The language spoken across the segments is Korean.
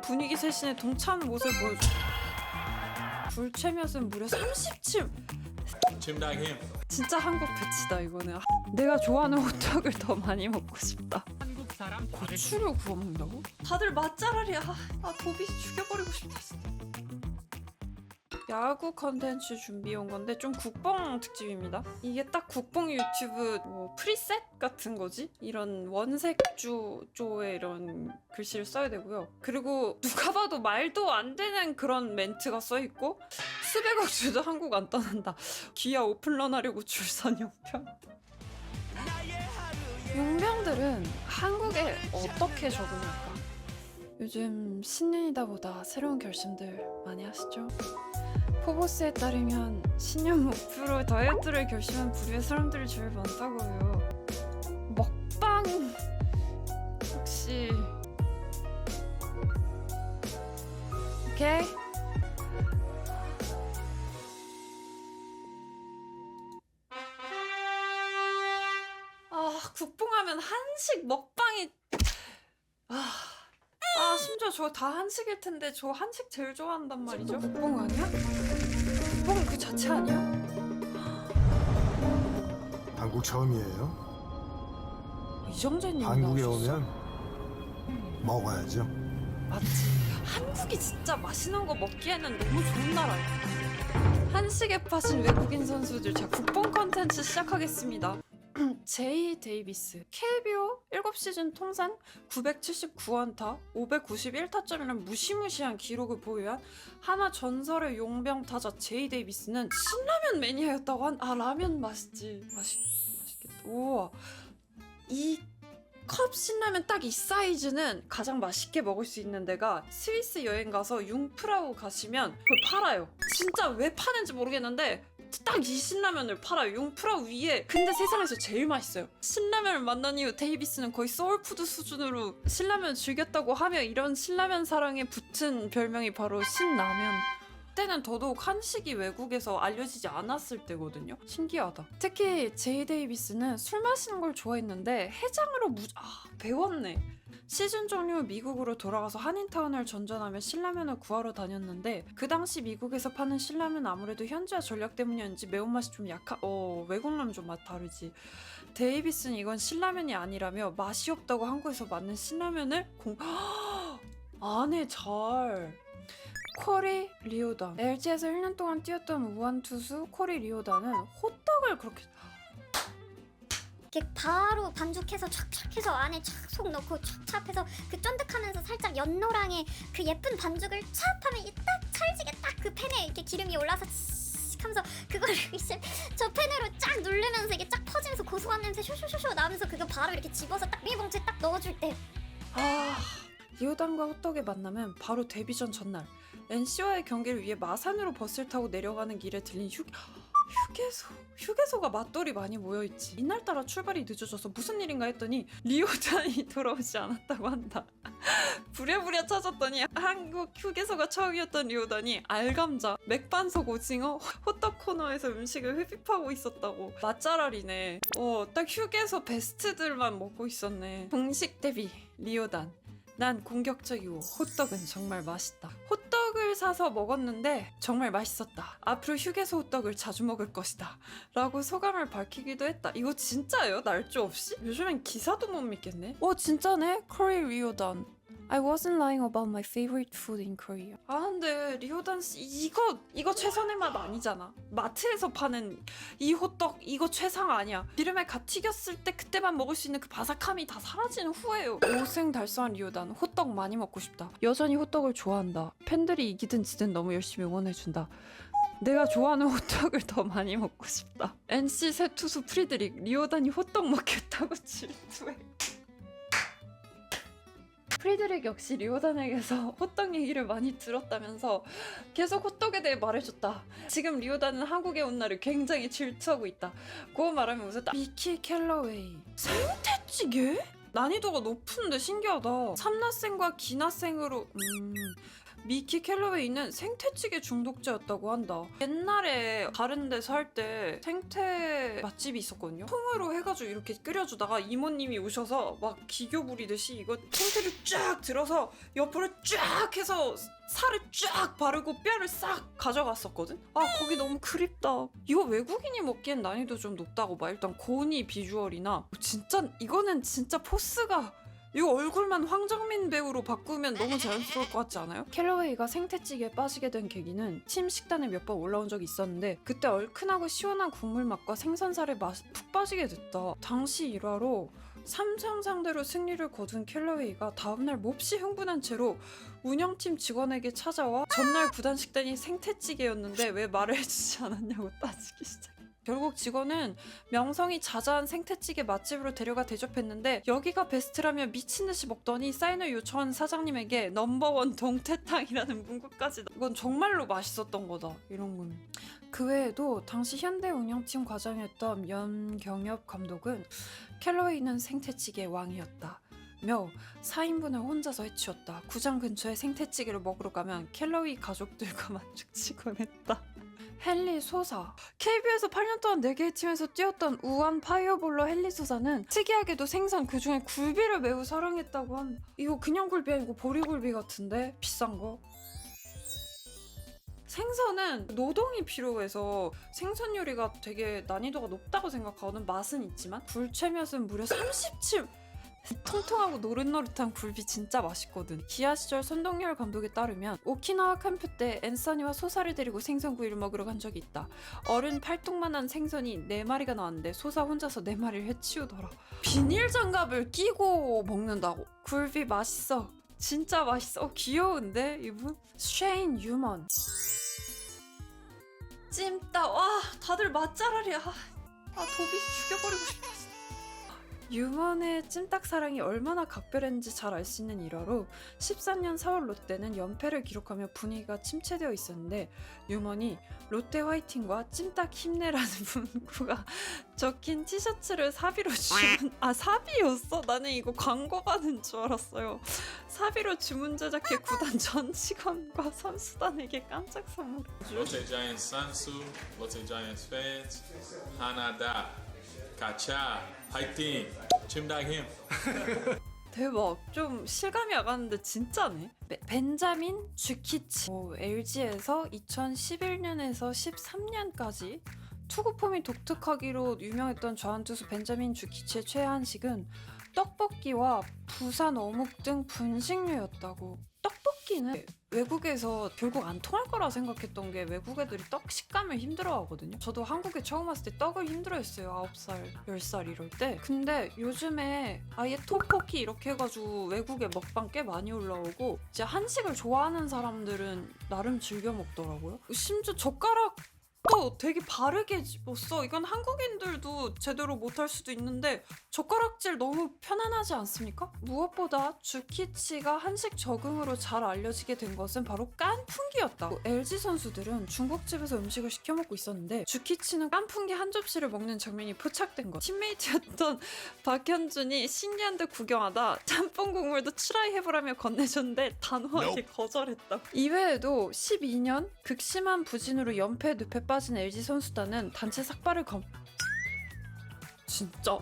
분위기 세신에 동차는 모습을 보여줘. 불체몇은 무려 37. Chimdang 진짜 한국 배치다 이거는. 아, 내가 좋아하는 호떡을 더 많이 먹고 싶다. 고추를 구워 먹는다고? 다들 맛잘알이야. 아 도비 죽여버리고 싶다 진짜. 야구 컨텐츠 준비해 온 건데 좀 국뽕 특집입니다. 이게 딱 국뽕 유튜브 뭐 프리셋 같은 거지? 이런 원색조 조의 이런 글씨를 써야 되고요. 그리고 누가 봐도 말도 안 되는 그런 멘트가 써 있고 수백억 주도 한국 안 떠난다. 기아 오픈런 하려고 줄선 용병. 용병들은 한국에 어떻게 적응할까? 요즘 신년이다 보다 새로운 결심들 많이 하시죠? 포보스에 따르면 신년 목표로 다이어트를 결심한 부류의 사람들이 제일 많다고요. 먹방 혹시 오케이? 아 국뽕하면 한식 먹방이 아, 아 심지어 저 다 한식일 텐데 저 한식 제일 좋아한단 말이죠 국뽕 아니야? 자체 아니야? 한국 처음이에요. 이정재님 한국에. 오면 먹어야죠. 맞지 한국이 진짜 맛있는 거 먹기에는 너무 좋은 나라야 한식에 빠진 외국인 선수들 자 국뽕 컨텐츠 시작하겠습니다 제이 데이비스 KBO 7시즌 통산 979안타 591타점이라는 무시무시한 기록을 보유한 하나 전설의 용병 타자 제이 데이비스는 신라면 매니아였다고 한 아 라면 맛있지. 맛있, 맛있겠다. 우와. 이컵 신라면 딱 이 사이즈는 가장 맛있게 먹을 수 있는 데가 스위스 여행 가서 융프라우 가시면 그걸 팔아요. 진짜 왜 파는지 모르겠는데 딱 이 신라면을 팔아요. 융프라우 위에. 근데 세상에서 제일 맛있어요. 신라면을 만난 이후 데이비스는 거의 소울푸드 수준으로 신라면을 즐겼다고 하며 이런 신라면 사랑에 붙은 별명이 바로 신라면. 그때는 더더욱 한식이 외국에서 알려지지 않았을 때거든요. 신기하다. 특히 제이 데이비스는 술 마시는 걸 좋아했는데 해장으로 무... 아 배웠네. 시즌 종료 후 미국으로 돌아가서 한인타운을 전전하며 신라면을 구하러 다녔는데 그 당시 미국에서 파는 신라면 아무래도 현지화 전략 때문이었는지 매운맛이 좀 약한 어 외국라면 좀 맛 다르지. 데이비스는 이건 신라면이 아니라며 맛이 없다고 한국에서 만든 신라면을 공 안에 잘. 코리 리오단. LG에서 1년 동안 뛰었던 우한 투수 코리 리오단은 호떡을 그렇게 이렇게 바로 반죽해서 촥촥 해서 안에 촥속 넣고 촥촥 해서 그 쫀득하면서 살짝 연노랑의 그 예쁜 반죽을 촥 하면 이 딱 찰지게 딱 그 팬에 이렇게 기름이 올라서 씩 하면서 그거를 이제 저 팬으로 쫙 누르면서 이게 쫙 퍼지면서 고소한 냄새 쇼쇼쇼쇼 나면서 그거 바로 이렇게 집어서 딱 비닐봉투에 딱 넣어줄 때. 아 리오단과 호떡의 만남은 바로 데뷔 전 전날. NC와의 경기를 위해 마산으로 버스를 타고 내려가는 길에 들린 휴 휴게소 휴게소가 맛돌이 많이 모여있지. 이날따라 출발이 늦어져서 무슨 일인가 했더니 리오단이 돌아오지 않았다고 한다. 부랴부랴 찾았더니 한국 휴게소가 처음이었던 리오단이 알감자 맥반석 오징어 호떡 코너에서 음식을 흡입하고 있었다고. 맛잘알이네. 어 딱 휴게소 베스트들만 먹고 있었네. 공식 데뷔 리오단 난 공격적이고 호떡은 정말 맛있다. 호떡을 사서 먹었는데 정말 맛있었다. 앞으로 휴게소 호떡을 자주 먹을 것이다. 라고 소감을 밝히기도 했다. 이거 진짜예요? 날조 없이? 요즘엔 기사도 못 믿겠네. 어 진짜네? 코리 리오단. I wasn't lying about my favorite food in Korea. 아 근데 리오단 씨 이거 이거 최선의 맛 아니잖아. 마트에서 파는 이 호떡 이거 최상 아니야. 기름에 갓 튀겼을 때 그때만 먹을 수 있는 그 바삭함이 다 사라지는 후예요. 오승달성한 리오단 호떡 많이 먹고 싶다. 여전히 호떡을 좋아한다. 팬들이 이기든 지든 너무 열심히 응원해준다. 내가 좋아하는 호떡을 더 많이 먹고 싶다. NC 새 투수 프리드릭 리오단이 호떡 먹겠다고 질투해. 프리드릭 역시 리오단에게서 호떡 얘기를 많이 들었다면서 계속 호떡에 대해 말해줬다. 지금 리오단은 한국에 온 나를 굉장히 질투하고 있다. 고 말하면 웃었다. 미키 캘러웨이. 생태찌개? 난이도가 높은데 신기하다. 삼나생과 기나생으로 음 미키 캘러웨이는 생태찌개 중독자였다고 한다. 옛날에 다른 데서 할 때 생태 맛집이 있었거든요. 통으로 해가지고 이렇게 끓여주다가 이모님이 오셔서 막 기교 부리듯이 이거 생태를 쫙 들어서 옆으로 쫙 해서 살을 쫙 바르고 뼈를 싹 가져갔었거든? 아 거기 너무 그립다 이거 외국인이 먹기엔 난이도 좀 높다고 봐 일단 고니 비주얼이나 진짜 이거는 진짜 포스가 이거 얼굴만 황정민 배우로 바꾸면 너무 자연스러울 것 같지 않아요? 캘러웨이가 생태찌개에 빠지게 된 계기는 팀 식단에 몇 번 올라온 적이 있었는데 그때 얼큰하고 시원한 국물 맛과 생선살에 맛, 푹 빠지게 됐다 당시 일화로 3점 상대로 승리를 거둔 캘러웨이가 다음날 몹시 흥분한 채로 운영팀 직원에게 찾아와 전날 구단 식단이 생태찌개였는데 왜 말을 해주지 않았냐고 따지기 시작. 결국 직원은 명성이 자자한 생태찌개 맛집으로 데려가 대접했는데 여기가 베스트라며 미친 듯이 먹더니 사인을 요청한 사장님에게 넘버원 동태탕이라는 문구까지 넣- 이건 정말로 맛있었던 거다 이런 건. 그 외에도 당시 현대 운영팀 과장이었던 연경엽 감독은 캘러웨이는 생태찌개 왕이었다. 며 4인분을 혼자서 해치웠다. 구장 근처에 생태찌개를 먹으러 가면 캘러웨이 가족들과 만족치곤 했다. 헨리 소사. KBO에서 8년 동안 4개의 팀에서 뛰었던 우한 파이어볼러 헨리 소사는 특이하게도 생선 그중에 굴비를 매우 사랑했다고 한 이거 그냥 굴비 아니고 보리굴비 같은데? 비싼 거? 생선은 노동이 필요해서 생선 요리가 되게 난이도가 높다고 생각하거든. 맛은 있지만 굴채몇은 무려 37 통통하고 노릇노릇한 굴비 진짜 맛있거든. 기아 시절 손동열 감독에 따르면 오키나와 캠프 때 앤서니와 소사를 데리고 생선구이를 먹으러 간 적이 있다. 어른 팔뚝만한 생선이 4마리가 나왔는데 소사 혼자서 4마리를 해치우더라. 비닐 장갑을 끼고 먹는다고. 굴비 맛있어. 진짜 맛있어. 어, 귀여운데 이분? 쉐인 유먼. 찜따. 와 다들 맛잘알이야. 아 도비 죽여버리고 싶다. 유먼의 찜닭 사랑이 얼마나 각별했는지 잘 알 수 있는 일화로 13년 4월 롯데는 연패를 기록하며 분위기가 침체되어 있었는데 유먼이 롯데 화이팅과 찜닭 힘내라는 문구가 적힌 티셔츠를 사비로 주문 아 사비였어? 나는 이거 광고 받은 줄 알았어요. 사비로 주문 제작해 구단 전 직원과 선수단에게 깜짝 선물. Giants Sansu, Lotte Giants fans, Hanada, Kacha, 화이 팅! 침닥힘! 대박. 좀 실감이 와가는데 진짜네. 베- 벤자민 주키치. LG에서 2011년에서 13년까지 투구 폼이 독특하기로 유명했던 좌완투수 벤자민 주키치의 최한식은 떡볶이와 부산 어묵 등 분식류였다고. 떡볶이는 외국에서 결국 안 통할 거라 생각했던 게 외국 애들이 떡 식감을 힘들어하거든요. 저도 한국에 처음 왔을 때 떡을 힘들어했어요. 9살, 10살 이럴 때. 근데 요즘에 아예 떡볶이 이렇게 해가지고 외국에 먹방 꽤 많이 올라오고 이제 한식을 좋아하는 사람들은 나름 즐겨 먹더라고요. 심지어 젓가락 또 되게 바르게 집었어. 이건 한국인들도 제대로 못할 수도 있는데 젓가락질 너무 편안하지 않습니까? 무엇보다 주키치가 한식 적응으로 잘 알려지게 된 것은 바로 깐풍기였다. LG 선수들은 중국집에서 음식을 시켜 먹고 있었는데 주키치는 깐풍기 한 접시를 먹는 장면이 포착된 것. 팀메이트였던 박현준이 신기한 데 구경하다 짬뽕 국물도 트라이 해보라며 건네줬는데 단호하게 거절했다. 이외에도 12년 극심한 부진으로 연패 늪에 빠진 LG 선수단은 단체 삭발을 검 진짜?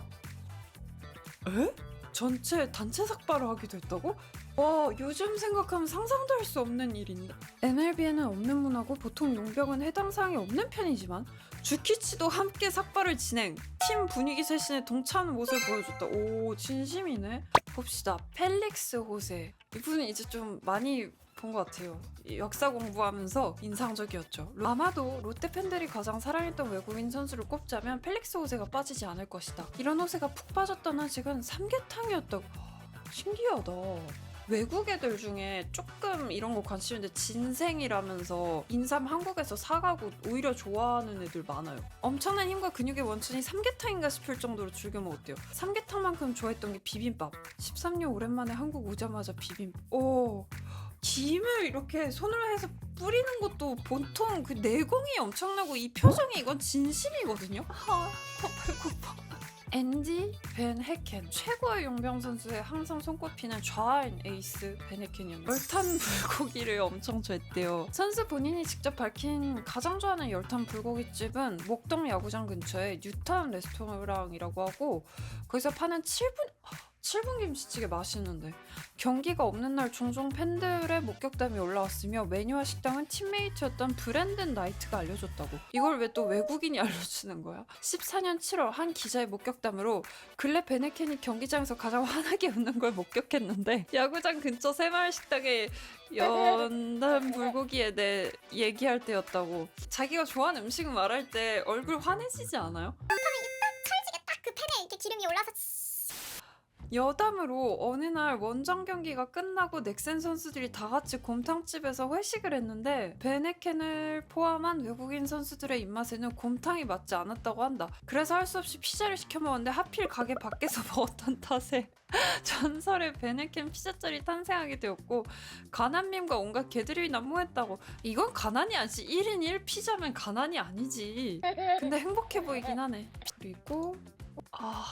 에? 전체 단체 삭발을 하기도 했다고? 와 요즘 생각하면 상상도 할 수 없는 일인데. MLB에는 없는 문화고 보통 용병은 해당 사항이 없는 편이지만 주키치도 함께 삭발을 진행. 팀 분위기 쇄신에 동참하는 모습을 보여줬다. 오 진심이네. 봅시다. 펠릭스 호세. 이분은 이제 좀 많이 본 것 같아요 이 역사 공부하면서 인상적이었죠 아마도 롯데 팬들이 가장 사랑했던 외국인 선수를 꼽자면 펠릭스 호세가 빠지지 않을 것이다 이런 호세가 푹 빠졌던 한식은 삼계탕이었다고 신기하다 외국 애들 중에 조금 이런 거 관심 있는데 진생이라면서 인삼 한국에서 사가고 오히려 좋아하는 애들 많아요. 엄청난 힘과 근육의 원천이 삼계탕인가 싶을 정도로 즐겨 먹었대요. 삼계탕만큼 좋아했던 게 비빔밥. 13년 오랜만에 한국 오자마자 비빔밥. 오. 김을 이렇게 손으로 해서 뿌리는 것도 보통 그 내공이 엄청나고 이 표정이 이건 진심이거든요. 아, 더 배고파. 앤디 벤 헤켄 최고의 용병 선수에 항상 손꼽히는 좌인 에이스 벤 헤켄이었는데 열탄 불고기를 엄청 좋아했대요. 선수 본인이 직접 밝힌 가장 좋아하는 열탄 불고기집은 목동 야구장 근처에 뉴타운 레스토랑이라고 하고 거기서 파는 7분 7분 김치찌개 맛있는데 경기가 없는 날 종종 팬들의 목격담이 올라왔으며 메뉴와 식당은 팀메이트였던 브랜든 나이트가 알려줬다고 이걸 왜 또 외국인이 알려주는 거야? 14년 7월 한 기자의 목격담으로 근래 베네켄이 경기장에서 가장 환하게 웃는 걸 목격했는데 야구장 근처 새마을 식당에 연단 불고기에 대해 얘기할 때였다고 자기가 좋아하는 음식을 말할 때 얼굴 환해지지 않아요? 딱그 팬에 이렇게 기름이 올라서 여담으로 어느 날 원정 경기가 끝나고 넥센 선수들이 다 같이 곰탕집에서 회식을 했는데 베네켄을 포함한 외국인 선수들의 입맛에는 곰탕이 맞지 않았다고 한다. 그래서 할 수 없이 피자를 시켜 먹었는데 하필 가게 밖에서 먹었던 탓에 전설의 베네켄 피자짤이 탄생하게 되었고 가난밈과 온갖 개들이 난무했다고. 이건 가난이 아니지. 1인 1 피자면 가난이 아니지. 근데 행복해 보이긴 하네. 그리고 아,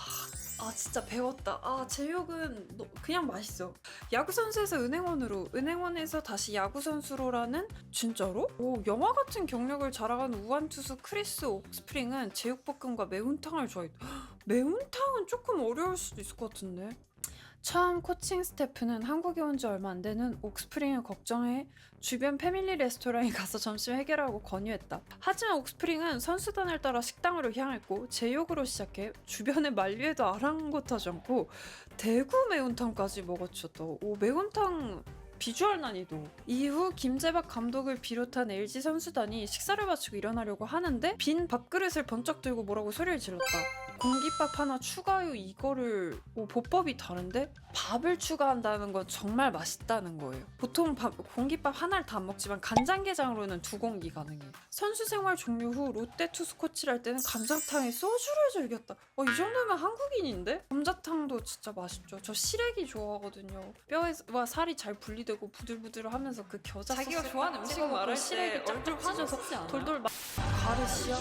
아 진짜 배웠다. 아 제육은 너- 그냥 맛있어. 야구 선수에서 은행원으로, 은행원에서 다시 야구 선수로라는 진짜로? 오 영화 같은 경력을 자랑한 우한 투수 크리스 옥스프링은 제육볶음과 매운탕을 좋아해. 매운탕은 조금 어려울 수도 있을 것 같은데. 처음 코칭 스태프는 한국에 온 지 얼마 안 되는 옥스프링을 걱정해 주변 패밀리 레스토랑에 가서 점심 해결하고 권유했다. 하지만 옥스프링은 선수단을 따라 식당으로 향했고 제육으로 시작해 주변의 만류에도 아랑곳하지 않고 대구 매운탕까지. 또. 오 매운탕 비주얼 난이도. 이후 김재박 감독을 비롯한 LG 선수단이 식사를 마치고 일어나려고 하는데 빈 밥그릇을 번쩍 들고 뭐라고 소리를 질렀다. 공깃밥 하나 추가요 이거를 오, 보법이 다른데 밥을 추가한다는 건 정말 맛있다는 거예요. 보통 밥, 공깃밥 하나를 다 안 먹지만 간장게장으로는 두 공기 가능해. 선수 생활 종료 후 롯데 투수 코치를 할 때는 감자탕에 소주를 즐겼다. 어, 이 정도면 한국인인데? 감자탕도 진짜 맛있죠. 저 시래기 좋아하거든요. 뼈와 살이 잘 분리되고 부들부들하면서 그 겨자 자기가 좋아하는 음식 말할 때 얼굴 화져서 돌돌 마... 가르시아?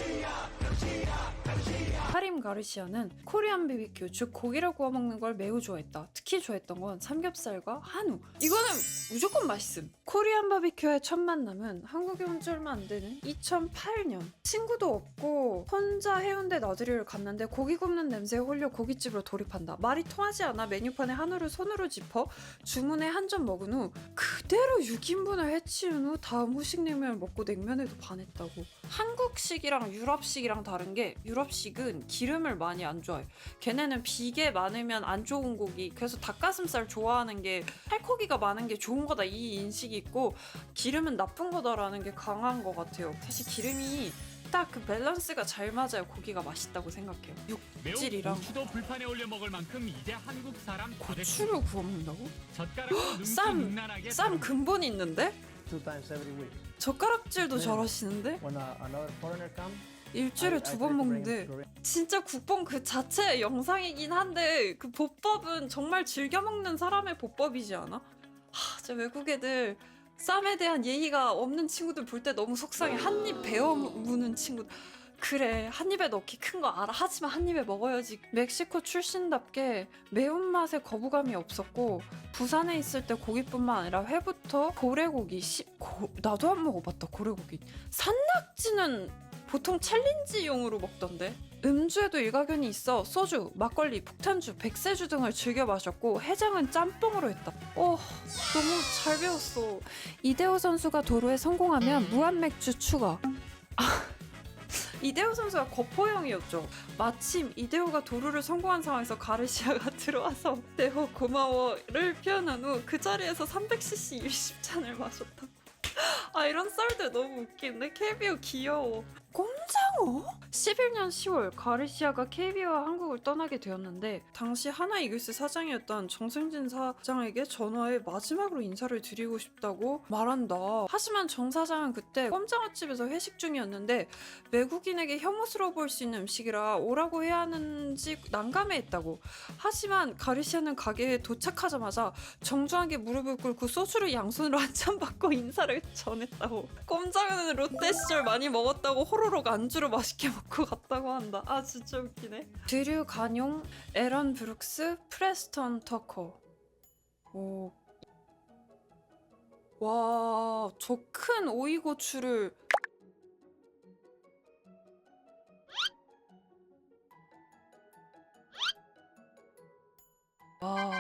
카림 가르시아 는 코리안 비비큐 즉 고기를 구워 먹는 걸 매우 좋아했다. 특히 좋아했던 건 삼겹살과 한우. 이거는 무조건 맛있음. 코리안 바비큐의 첫 만남은 한국에 온 지 얼마 안 되는 2008년. 친구도 없고 혼자 해운대 나들이를 갔는데 고기 굽는 냄새에 홀려 고깃집으로 돌입한다. 말이 통하지 않아 메뉴판에 한우를 손으로 짚어 주문에 한 점 먹은 후 그대로 6인분을 해치운 후 다음 후식 냉면을 먹고 냉면에도 반했다고. 한국식이랑 유럽식이랑 다른 게 유럽식은 기름을 많이 안 좋아해. 걔네는 비계 많으면 안 좋은 고기. 그래서 닭가슴살 좋아하는 게 살코기가 많은 게 좋은 거다 이 인식 이 있고 기름은 나쁜 거다라는 게 강한 것 같아요. 사실 기름이 딱 그 밸런스가 잘 맞아요. 고기가 맛있다고 생각해요. 매우 육질이랑 고추도 불판에 올려 먹을 만큼 이제 한국 사람 다 됐고 고추를 구워 먹는다고? 젓가락으로 쌈! 능수능란하게 쌈 다루고 근본 있는데? two times every week. 젓가락질도 네. 잘하시는데? When uh, another foreigner comes, 일주일에 두 번 먹는데 진짜 국뽕 그 자체의 영상이긴 한데 그 보법은 정말 즐겨 먹는 사람의 보법이지 않아? 하, 진짜 외국 애들 쌈에 대한 예의가 없는 친구들 볼 때 너무 속상해. 한 입 베어 무는 친구. 그래 한 입에 넣기 큰 거 알아 하지만 한 입에 먹어야지 멕시코 출신답게 매운맛에 거부감이 없었고 부산에 있을 때 고기뿐만 아니라 회부터 고래고기 시, 고, 나도 안 먹어봤다 고래고기 산낙지는 보통 챌린지용으로 먹던데 음주에도 일가견이 있어 소주, 막걸리, 폭탄주, 백세주 등을 즐겨 마셨고 해장은 짬뽕으로 했다. 어 너무 잘 배웠어. 이대호 선수가 도로에 성공하면 무한 맥주 추가. 아, 이대호 선수가 거포형이었죠. 마침 이대호가 도루를 성공한 상황에서 가르시아가 들어와서 대호 고마워를 표현한 후 그 자리에서 300cc 20잔을 마셨다. 아 이런 썰들 너무 웃긴데 KBO 귀여워. 꼼장어? 11년 10월 가르시아가 KBO와 한국을 떠나게 되었는데 당시 하나 이글스 사장이었던 정승진 사장에게 전화해 마지막으로 인사를 드리고 싶다고 말한다. 하지만 정 사장은 그때 꼼장어집에서 회식 중이었는데 외국인에게 혐오스러워 보일 수 있는 음식이라 오라고 해야 하는지 난감해했다고. 하지만 가르시아는 가게에 도착하자마자 정중하게 무릎을 꿇고 소주를 양손으로 한 잔 받고 인사를 전했다고. 꼼장어는 롯데 시절 많이 먹었다고 호로 뽀로록 안주로 맛있게 먹고 갔다고 한다. 아 진짜 웃기네. 드류 간용, 에런 브룩스, 프레스턴 터커. 오. 와, 저 큰 오이고추를 와,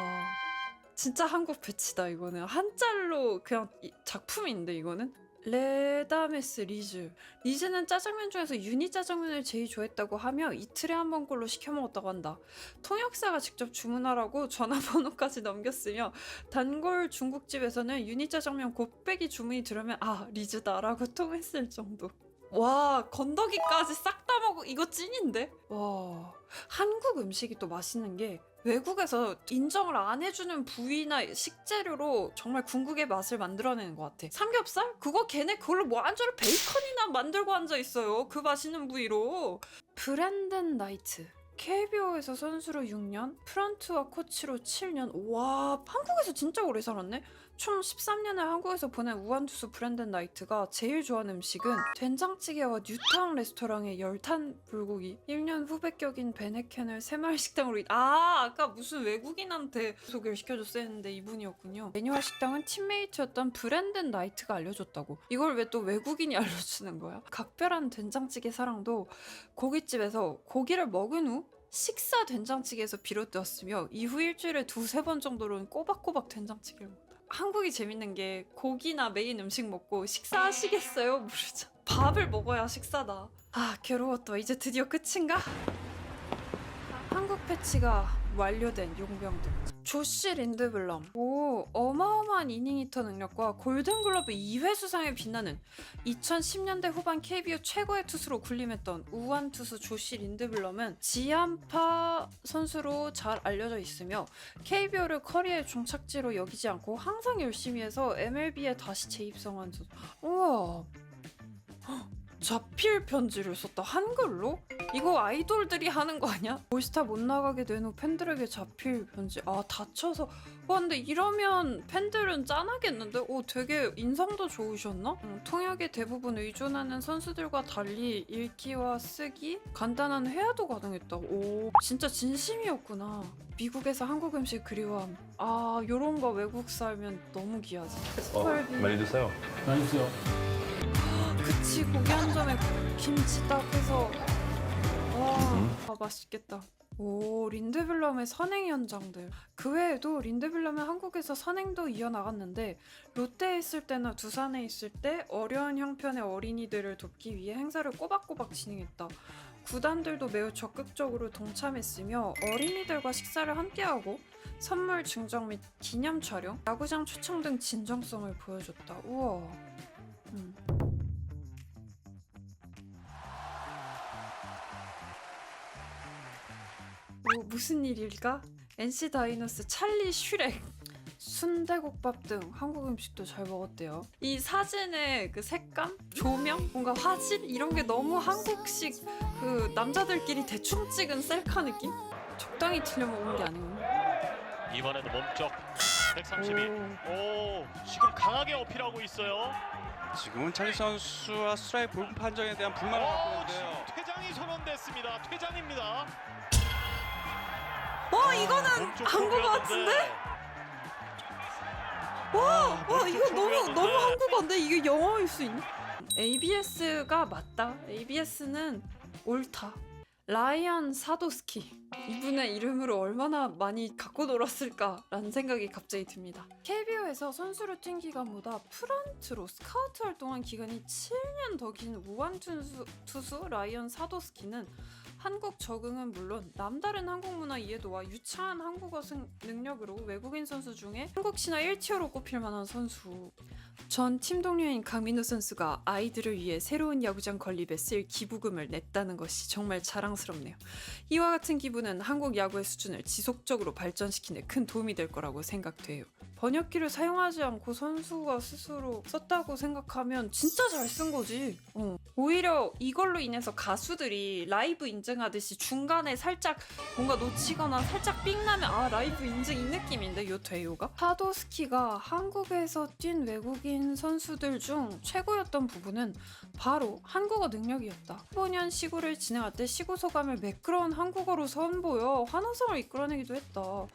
진짜 한국 배치다 이거는 한 짤로 그냥 이- 작품인데 이거는 레다메스 리즈. 리즈는 짜장면 중에서 유니 짜장면을 제일 좋아했다고 하며 이틀에 한 번꼴로 시켜 먹었다고 한다. 통역사가 직접 주문하라고 전화번호까지 넘겼으며 단골 중국집에서는 유니 짜장면 곱빼기 주문이 들으면 아 리즈다라고 통했을 정도. 와 건더기까지 싹 다 먹어 이거 찐인데? 와 한국 음식이 또 맛있는 게 외국에서 인정을 안 해주는 부위나 식재료로 정말 궁극의 맛을 만들어내는 것 같아. 삼겹살? 그거 걔네 그걸로 뭐 안주를 베이컨이나 만들고 앉아 있어요. 그 맛있는 부위로. 브랜든 나이트. KBO에서 선수로 6년, 프런트와 코치로 7년. 와, 한국에서 진짜 오래 살았네. 총 13년을 한국에서 보낸 우한투수 브랜든 나이트가 제일 좋아하는 음식은 된장찌개와 뉴타운 레스토랑의 열탄 불고기. 1년 후배 격인 베네켄을 새마을 식당으로 이- 아 아까 무슨 외국인한테 소개를 시켜줬어야 했는데 이분이었군요. 매뉴얼 식당은 팀메이트였던 브랜든 나이트가 알려줬다고. 이걸 왜 또 외국인이 알려주는 거야? 각별한 된장찌개 사랑도 고깃집에서 고기를 먹은 후 식사 된장찌개에서 비롯되었으며 이후 일주일에 두세 번 정도로는 꼬박꼬박 된장찌개를 먹다. 한국이 재밌는 게 고기나 메인 음식 먹고 식사하시겠어요? 물으자. 밥을 먹어야 식사다. 아 괴로웠다. 이제 드디어 끝인가? 한국 패치가 완료된 용병들. 조시 린드블럼. 오, 어마어마한 이닝 히터 능력과 골든글러브 2회 수상에 빛나는 2010년대 후반 KBO 최고의 투수로 군림했던 우한 투수 조시 린드블럼은 지안파 선수로 잘 알려져 있으며 KBO를 커리어의 종착지로 여기지 않고 항상 열심히 해서 MLB에 다시 재입성한 선수. 우와. 헉, 자필 편지를 썼다 한글로? 이거 아이돌들이 하는 거 아니야? 올스타 못 나가게 된 후 팬들에게 자필 편지 아 다쳐서 와 근데 이러면 팬들은 짠하겠는데? 오 되게 인상도 좋으셨나? 음, 통역에 대부분 의존하는 선수들과 달리 읽기와 쓰기 간단한 회화도 가능했다 오 진짜 진심이었구나 미국에서 한국 음식 그리워함 아 요런 거 외국 살면 너무 귀하지 어, 스펄비. 많이 드세요. 그치 고기 한 점에 김치 딱 해서 와 음. 아, 맛있겠다 오 린드블럼의 선행 현장들 그 외에도 린드블럼은 한국에서 선행도 이어나갔는데 롯데에 있을 때나 두산에 있을 때 어려운 형편의 어린이들을 돕기 위해 행사를 꼬박꼬박 진행했다 구단들도 매우 적극적으로 동참했으며 어린이들과 식사를 함께하고 선물 증정 및 기념 촬영, 야구장 초청 등 진정성을 보여줬다. 우와. 음. 뭐 무슨 일일까? NC 다이노스 찰리 슈렉 순대국밥 등 한국 음식도 잘 먹었대요. 이 사진의 그 색감, 조명, 뭔가 화질 이런 게 너무 한국식 그 남자들끼리 대충 찍은 셀카 느낌? 적당히 틀려 먹은 게 아니고. 이번에도 몸쪽 132. 오, 지금 강하게 어필하고 있어요. 지금은 찰리 선수와 스트라이크 볼 판정에 대한 불만을 갖고 오, 있는데요. 퇴장이 선언됐습니다. 퇴장입니다. 와 이거는 몸쪽 한국 초구였는데. 같은데? 와, 와 이거 너무. 너무 한국어인데 이게 영어일 수 있나? ABS가 맞다. ABS는 옳다. 라이언 사도스키 이분의 이름으로 얼마나 많이 갖고 놀았을까라는 생각이 갑자기 듭니다. KBO에서 선수로 뛴 기간보다 프런트로 스카우트 활동한 기간이 7년 더긴 투수, 투수 라이언 사도스키는 한국 적응은 물론 남다른 한국 문화 이해도와 유창한 한국어 승, 능력으로 외국인 선수 중에 한국 신화 1티어로 꼽힐 만한 선수. 전 팀 동료인 강민호 선수가 아이들을 위해 새로운 야구장 건립에 쓸 기부금을 냈다는 것이 정말 자랑스럽네요. 이와 같은 기부는 한국 야구의 수준을 지속적으로 발전시키는 데큰 도움이 될 거라고 생각돼요. 번역기를 사용하지 않고 선수가 스스로 썼다고 생각하면 진짜 잘 쓴 거지. 어. 오히려 이걸로 인해서 가수들이 라이브 인증하듯이 중간에 살짝 뭔가 놓치거나 살짝 삥 나면 아 라이브 인증 이 느낌인데 요 대요가 파도스키가 한국에서 뛴 외국인 선수들 중 최고였던 부분은 바로 한국어 능력이었다. 15년 시구를 진행할 때 시구 소감을 매끄러운 한국어로 선보여 환호성을 이끌어내기도 했다.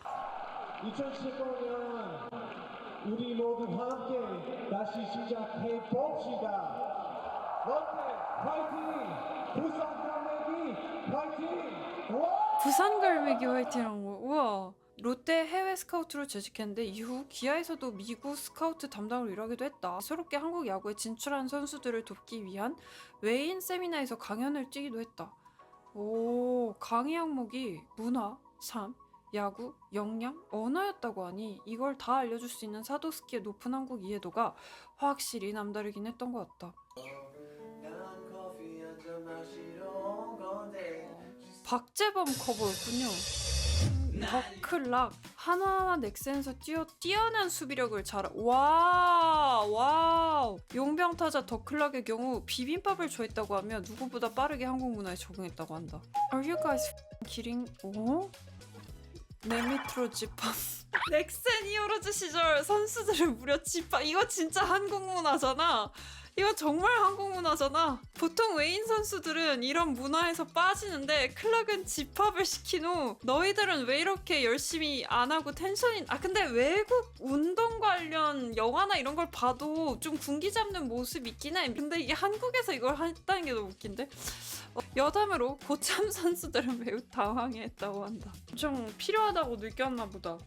2015년 우리 모두 함께 다시 시작해 봅시다. 롯데 파이팅! 부산 강내기 파이팅! 와! 부산 갈매기 화이팅한 거 우와 롯데 해외 스카우트로 재직했는데 이후 기아에서도 미국 스카우트 담당으로 일하기도 했다 새롭게 한국 야구에 진출한 선수들을 돕기 위한 외인 세미나에서 강연을 뛰기도 했다 오 강의 항목이 문화, 삶, 야구, 역량, 언어였다고 하니 이걸 다 알려줄 수 있는 사도스키의 높은 한국 이해도가 확실히 남다르긴 했던 것 같다 박재범 커버였군요. 더클락 하나하나 넥센에서 뛰어 뛰어난 수비력을 잘 와, 와우. 용병 타자 더클락의 경우 비빔밥을 좋아했다고 하며 누구보다 빠르게 한국 문화에 적응했다고 한다. Are you guys kidding? 오? 내 밑으로 집합. 넥센 히어로즈 시절 선수들을 무려 집합. 이거 진짜 한국 문화잖아. 이거 정말 한국 문화잖아. 보통 외인 선수들은 이런 문화에서 빠지는데 클락은 집합을 시킨 후 너희들은 왜 이렇게 열심히 안 하고 텐션이 아 근데 외국 운동 관련 영화나 이런 걸 봐도 좀 군기 잡는 모습 있긴 해. 근데 이게 한국에서 이걸 했다는 게 너무 웃긴데. 어, 여담으로 고참 선수들은 매우 당황했다고 한다. 좀 필요하다고 느꼈나 보다.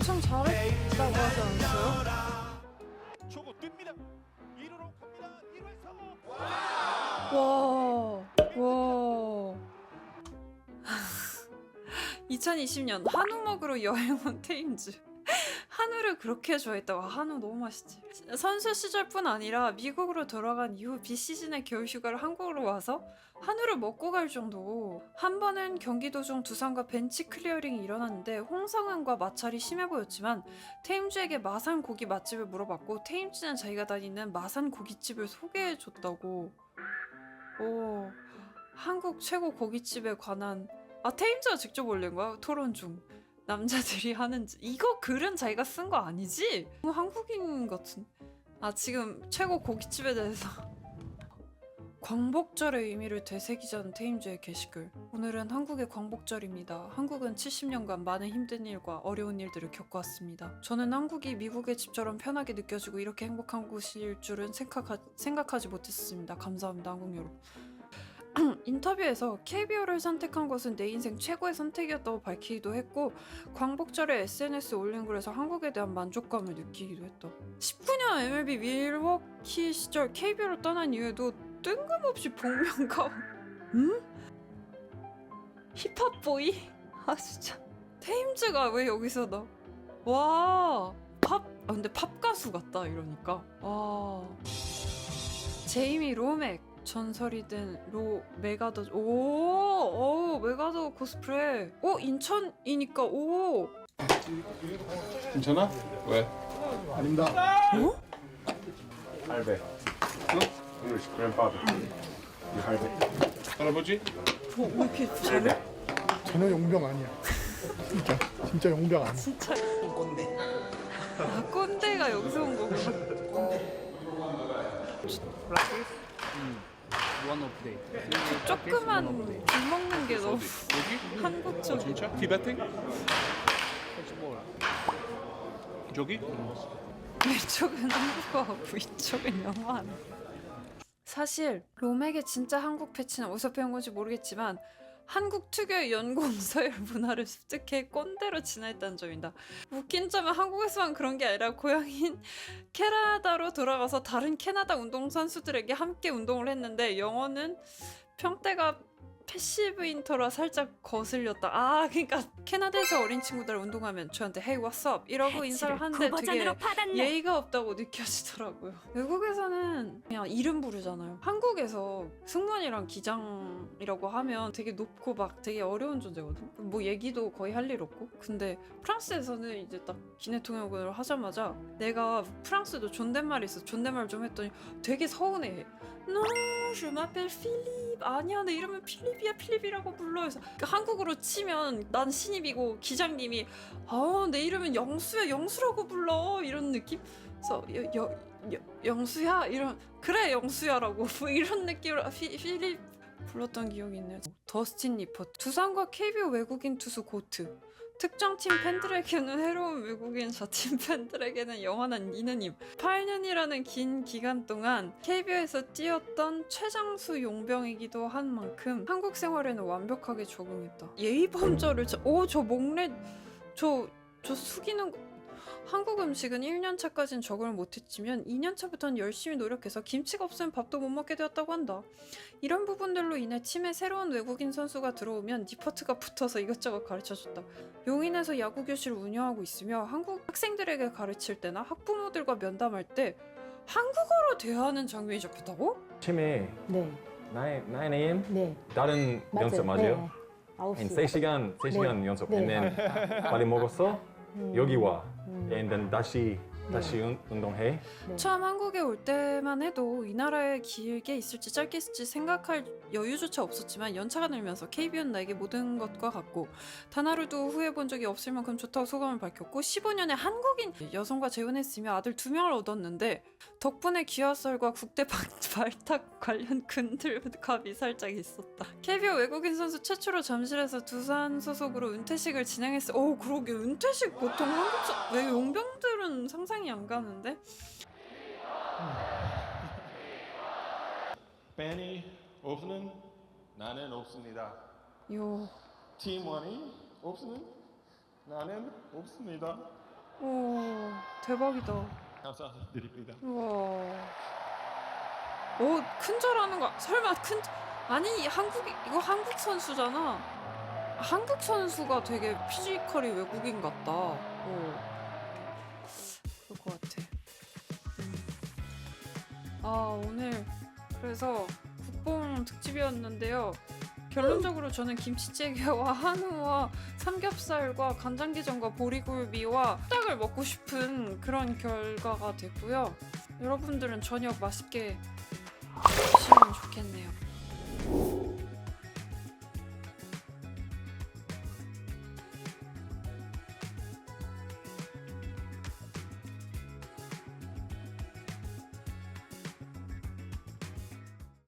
엄청 잘했다고 하지 않았어요? 초구 뜁니다. 1루로 갑니다. 1루에서 와, 와. 2020년 한우 먹으러 여행 온 테임즈. 한우를 그렇게 좋아했다고 한우 너무 맛있지. 선수 시절뿐 아니라 미국으로 돌아간 이후 비시즌의 겨울 휴가를 한국으로 와서 한우를 먹고 갈 정도. 한 번은 경기 도 중 두산과 벤치 클리어링이 일어났는데 홍성은과 마찰이 심해 보였지만 테임즈에게 마산 고기 맛집을 물어봤고 테임즈는 자기가 다니는 마산 고깃집을 소개해 줬다고. 오, 한국 최고 고깃집에 관한 아 테임즈가 직접 올린 거야 토론 중 남자들이 하는 짓. 이거 글은 자기가 쓴 거 아니지? 한국인 같은. 아 지금 최고 고깃집에 대해서 광복절의 의미를 되새기자는 테임즈의 게시글. 오늘은 한국의 광복절입니다. 한국은 70년간 많은 힘든 일과 어려운 일들을 겪어왔습니다. 저는 한국이 미국의 집처럼 편하게 느껴지고 이렇게 행복한 곳일 줄은 생각하, 생각하지 못했습니다. 감사합니다, 한국 여러분. 인터뷰에서 KBO를 선택한 것은 내 인생 최고의 선택이었다고 밝히기도 했고 광복절에 SNS에 올린 글에서 한국에 대한 만족감을 느끼기도 했다. 19년 MLB 밀워키 시절 KBO를 떠난 이후에도 뜬금없이 복면가와 응? 힙합보이? 아 진짜 테임즈가 왜 여기서 나? 와 팝? 아 근데 팝 가수 같다 이러니까 와 제이미 로맥 전설이 된로 메가더 오, 오 메가더 코스프레 오 인천이니까 오 괜찮아? 왜? 아닙니다. 어? 할배. 응? English grandfather. 이. 할아버지? 뭐, 왜 이렇게 잘해? 전혀 용병 아니야. 진짜 진짜 용병 아니야. 진짜 꼰대 아 꼰대가 여기서 온 거구나 조그만 밥 먹는 게 너무 여기? 한국적 진짜? 티베팅? 저기? 이쪽은 한국어하고 이쪽은 영어하네. 사실 로맥의 진짜 한국 패치는 어디서 배운 건지 모르겠지만 한국 특유의 연공 서열 문화를 습득해 꼰대로 진화했다는 점이다. 웃긴 점은 한국에서만 그런 게 아니라 고향인 캐나다로 돌아가서 다른 캐나다 운동 선수들에게 함께 운동을 했는데 영어는 평대가 패시브 인 터라 살짝 거슬렸다. 아, 그러니까 캐나다에서 어린 친구들 운동하면 저한테 Hey, what's up? 이러고 인사를 하는데 되게 예의가 없다고 느껴지더라고요. 외국에서는 그냥 이름 부르잖아요. 한국에서 승무원이랑 기장이라고 하면 되게 높고 막 되게 어려운 존재거든. 뭐 얘기도 거의 할 일 없고. 근데 프랑스에서는 이제 딱 기내 통역을 하자마자 내가 프랑스도 존댓말이 있어. 존댓말 좀 했더니 되게 서운해. No, je m'appelle Philippe. 아니야, 내 이름은 필립 이야, 필립이라고 불러. 그래서 그 한국으로 치면 난 신입이고 기장님이 아, 내 이름은 영수야, 영수라고 불러. 이런 느낌? 그래서 여, 여, 여, 영수야? 이런 그래, 영수야라고 뭐 이런 느낌으로 아, 피, 필립 불렀던 기억이 있네요. 더스틴 리퍼 두산과 KBO 외국인 투수 고트 특정 팀 팬들에게는 해로운 외국인 저 팀 팬들에게는 영원한 니느님. 8년이라는 긴 기간 동안 KBO에서 뛰었던 최장수 용병이기도 한 만큼 한국 생활에는 완벽하게 적응했다. 예의범절을 오 저 목례 저 저 숙이는 거 한국 음식은 1년차까진 적응을 못했지만 2년차부터는 열심히 노력해서 김치가 없으면 밥도 못 먹게 되었다고 한다. 이런 부분들로 인해 팀에 새로운 외국인 선수가 들어오면 니퍼트가 붙어서 이것저것 가르쳐줬다. 용인에서 야구 교실을 운영하고 있으며 한국 학생들에게 가르칠 때나 학부모들과 면담할 때 한국어로 대화하는 장면이 잡혔다고? 아침에 네, 9, 9am 네. 다른 연습 맞아요? 아홉 And 시. 3시간, 3시간 연습 네. and then 빨리 먹었어? 음, 여기 와 음, and then 다시 다시 운, 운동해 네. 처음 한국에 올 때만 해도 이 나라에 길게 있을지 짧게 있을지 생각할 여유조차 없었지만 연차가 늘면서 KBO는 나에게 모든 것과 같고 단 하루도 후회 본 적이 없을 만큼 좋다고 소감을 밝혔고 15년에 한국인 여성과 재혼했으며 아들 두 명을 얻었는데 덕분에 기아설과 국대 발- 발탁 관련 근들감이 살짝 있었다. KBO 외국인 선수 최초로 잠실에서 두산 소속으로 은퇴식을 진행했어. 오 그러게 은퇴식 보통 한국 선- 왜 용병들은 상상이 안 가는데? 팬이 없는 나는 없습니다. 요, 팀원이 없으면 나는 없습니다. 오, 대박이다. 감사드립니다. 우와. 오, 큰절하는 거 설마 큰 아니 한국 이거 한국 선수잖아. 한국 선수가 되게 피지컬이 외국인 같다. 오. 것 같아. 음. 아 오늘 그래서 국뽕 특집이었는데요. 결론적으로 저는 김치찌개와 한우와 삼겹살과 간장게장과 보리굴비와 후닭을 먹고 싶은 그런 결과가 됐고요. 여러분들은 저녁 맛있게 드시면 좋겠네요.